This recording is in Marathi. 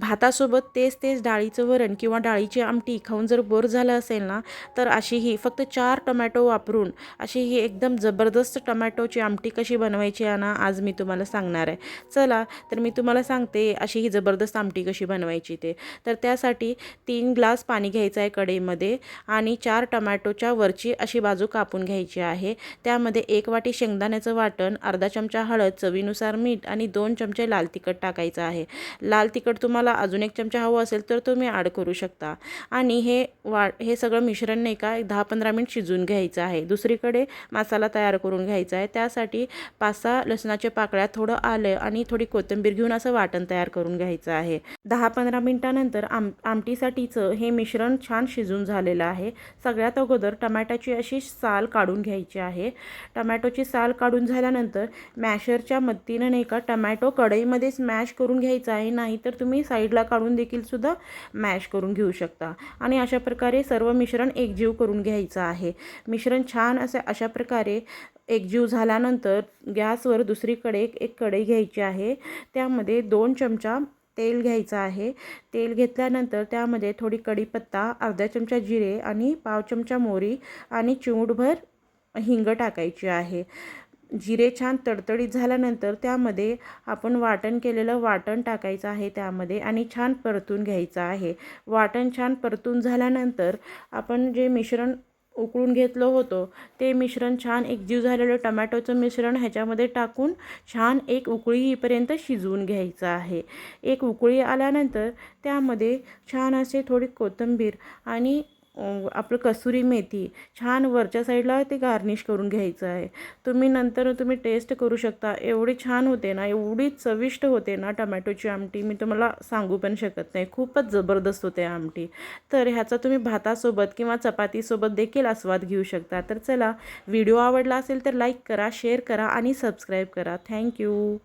भातासोबत तेच तेच डाळीचं वरण किंवा डाळीची आमटी खाऊन जर बोर झालं असेल ना तर अशी ही फक्त चार टमॅटो वापरून अशी ही एकदम जबरदस्त टमॅटोची आमटी कशी बनवायची आहे ना आज मी तुम्हाला सांगणार आहे. चला तर मी तुम्हाला सांगते अशी ही जबरदस्त आमटी कशी बनवायची ते. तर त्यासाठी तीन ग्लास पाणी घ्यायचं आहे कढईमध्ये आणि चार टमॅटोच्या वरची अशी बाजू कापून घ्यायची आहे. त्यामध्ये एक वाटी शेंगदाण्याचं वाटण अर्धा चमचा हळद चवीनुसार मीठ आणि दोन चमचे लाल तिखट टाकायचं आहे. लाल तिखट तुम्हाला अजून एक चमचा हवं असेल तर तुम्ही ॲड करू शकता. आणि हे वा हे सगळं मिश्रण नाही का एक दहा पंधरा मिनिट शिजवून घ्यायचं आहे. दुसरीकडे मसाला तयार करून घ्यायचा आहे. त्यासाठी पाच सहा लसणाच्या पाकळ्या थोडं आलं आणि थोडी कोथिंबीर घेऊन असं वाटण तयार करून घ्यायचं आहे. दहा पंधरा मिनिटानंतर आम आमटीसाठीचं हे मिश्रण छान शिजून झालेलं आहे. सगळ्यात अगोदर टमॅटोची अशी साल काढून घ्यायची आहे. टमॅटोची साल काढून झाल्यानंतर मॅशरच्या मदतीनं नाही का टमॅटो कढईमध्ये स्मॅश करून घ्यायचा आहे. नाही तर तुम्ही साईडला काढून देखील सुद्धा मॅश करून घेऊ शकता. आणि अशा प्रकारे सर्व मिश्रण एकजीव करून घ्यायचं आहे. मिश्रण छान असे अशा प्रकारे एकजीव झाल्यानंतर गॅसवर दुसरीकडे एक एक कढई घ्यायची आहे. त्यामध्ये दोन चमचा तेल घ्यायचं आहे. तेल घेतल्यानंतर त्यामध्ये थोडी कढीपत्ता अर्धा चमचा जिरे आणि पाव चमचा मोहरी आणि चिमूटभर हिंग टाकायची आहे. जिरे छान तडतडीत झाल्यानंतर त्यामध्ये आपण वाटण केलेलं वाटण टाकायचं आहे त्यामध्ये आणि छान परतून घ्यायचं आहे. वाटण छान परतून झाल्यानंतर आपण जे मिश्रण उकळून घेतलं होतं ते मिश्रण छान एकजीव झालेलं टमॅटोचं मिश्रण ह्याच्यामध्ये टाकून छान एक उकळी येईपर्यंत शिजवून घ्यायचं आहे. एक उकळी आल्यानंतर त्यामध्ये छान असे थोडी कोथिंबीर आणि आपलं कसुरी मेथी छान वरच्या साईडला ते गार्निश करून घ्यायचं आहे. तुम्ही नंतर तुम्ही टेस्ट करू शकता. एवढी छान होते ना एवढी चविष्ट होते ना टमॅटोची आमटी. मी तुम्हाला सांगू पण शकत नाही. खूपच जबरदस्त होते आमटी. तर ह्याचा तुम्ही भातासोबत किंवा चपातीसोबत देखील आस्वाद घेऊ शकता. तर चला व्हिडिओ आवडला असेल तर लाईक करा शेअर करा आणि सबस्क्राईब करा. थँक्यू